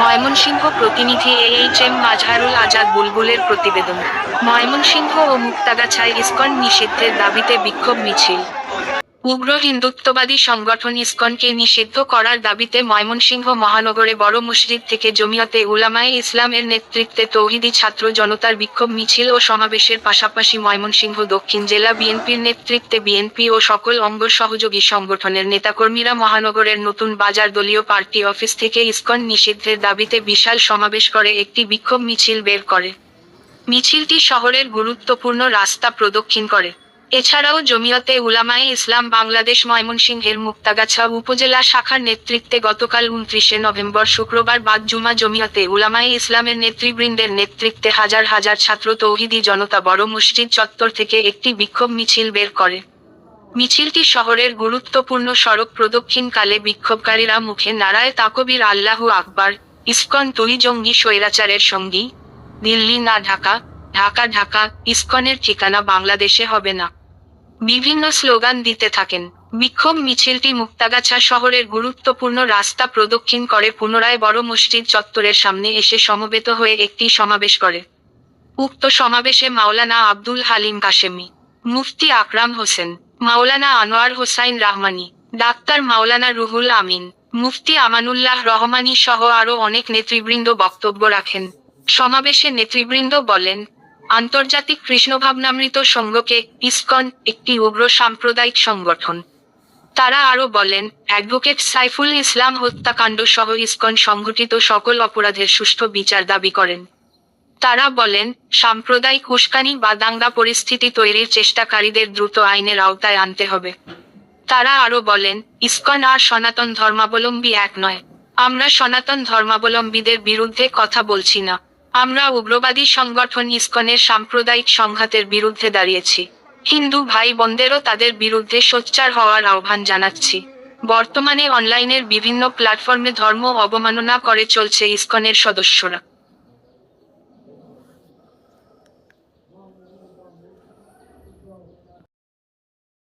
ময়মনসিংহ প্রতিনিধি A H M Mazharul Azad বুলবুলের প্রতিবেদন। ময়মনসিংহ ও মুক্তাগাছায় ISKCON নিষিদ্ধের দাবিতে বিক্ষোভ মিছিল। উগ্র হিন্দুত্ববাদী সংগঠন ইসকনকে নিষিদ্ধ করার দাবিতে ময়মনসিংহ মহানগরে বড় মসজিদ থেকে জমিয়তে উলামায়ে ইসলামের নেতৃত্বে তৌহিদি ছাত্র জনতার বিক্ষোভ মিছিল ও সমাবেশের পাশাপাশি ময়মনসিংহ দক্ষিণ জেলা বিএনপির নেতৃত্বে বিএনপি ও সকল অঙ্গ সহযোগী সংগঠনের নেতাকর্মীরা মহানগরের নতুন বাজার দলীয় পার্টি অফিস থেকে ইসকন নিষিদ্ধের দাবিতে বিশাল সমাবেশ করে একটি বিক্ষোভ মিছিল বের করে। মিছিলটি শহরের গুরুত্বপূর্ণ রাস্তা প্রদক্ষিণ করে। এছাড়াও জমিয়তে উলামায়ে ইসলাম বাংলাদেশ ময়মনসিংহের মুক্তাগাছা উপজেলা শাখার নেতৃত্বে গতকাল উনত্রিশে নভেম্বর শুক্রবার বাদ জুমা জমিয়তে উলামায়ে ইসলামের নেতৃবৃন্দের নেতৃত্বে হাজার হাজার ছাত্র তৌহিদি জনতা বড় মসজিদ চত্বর থেকে একটি বিক্ষোভ মিছিল বের করে। মিছিলটি শহরের গুরুত্বপূর্ণ সড়ক প্রদক্ষিণকালে বিক্ষোভকারীরা মুখে নারায় তাকবির আল্লাহু আকবার, ইস্কন তুই জঙ্গি স্বৈরাচারের সঙ্গী, দিল্লি না ঢাকা ঢাকা ঢাকা, ইসকনের ঠিকানা বাংলাদেশে হবে না। বিভিন্ন স্লোগান দিতে থাকেন। বিক্ষোভ মিছিলটি মুক্তাগাছা শহরের গুরুত্বপূর্ণ রাস্তা প্রদক্ষিণ করে, পুনরায় বড় মসজিদ চত্বরের সামনে এসে সমবেত হয়ে একটি সমাবেশ করে। উক্ত সমাবেশে মাওলানা আব্দুল হালিম কাশেমি, মুফতি আকরাম হোসেন, মাওলানা আনোয়ার হোসাইন রাহমানি, ডাক্তার মাওলানা রুহুল আমিন, মুফতি আমানুল্লাহ রহমানি সহ আরও অনেক নেতৃবৃন্দ বক্তব্য রাখেন। সমাবেশে নেতৃবৃন্দ বলেন আন্তর্জাতিক কৃষ্ণভাবনামৃত সংঘকে ইসকন, একটি উগ্র সাম্প্রদায়িক সংগঠন। তারা আরও বলেন, অ্যাডভোকেট সাইফুল ইসলাম হত্যাকাণ্ড সহ ইসকন সংঘটিত সকল অপরাধের সুষ্ঠু বিচার দাবি করেন। তারা বলেন, সাম্প্রদায়িক উস্কানি বা দাঙ্গা পরিস্থিতি তৈরির চেষ্টাকারীদের দ্রুত আইনের আওতায় আনতে হবে। তারা আরও বলেন, ইসকন আর সনাতন ধর্মাবলম্বী এক নয়। আমরা সনাতন ধর্মাবলম্বীদের বিরুদ্ধে কথা বলছি না। আমরা উগ্রবাদী সংগঠন ইস্কনের সাম্প্রদায়িক সংঘাতের বিরুদ্ধে দাঁড়িয়েছি। হিন্দু ভাই বোনদেরও তাদের বিরুদ্ধে সোচ্চার হওয়ার আহ্বান জানাচ্ছি। বর্তমানে অনলাইনের বিভিন্ন প্ল্যাটফর্মে ধর্ম অবমাননা করে চলছে ইস্কনের সদস্যরা।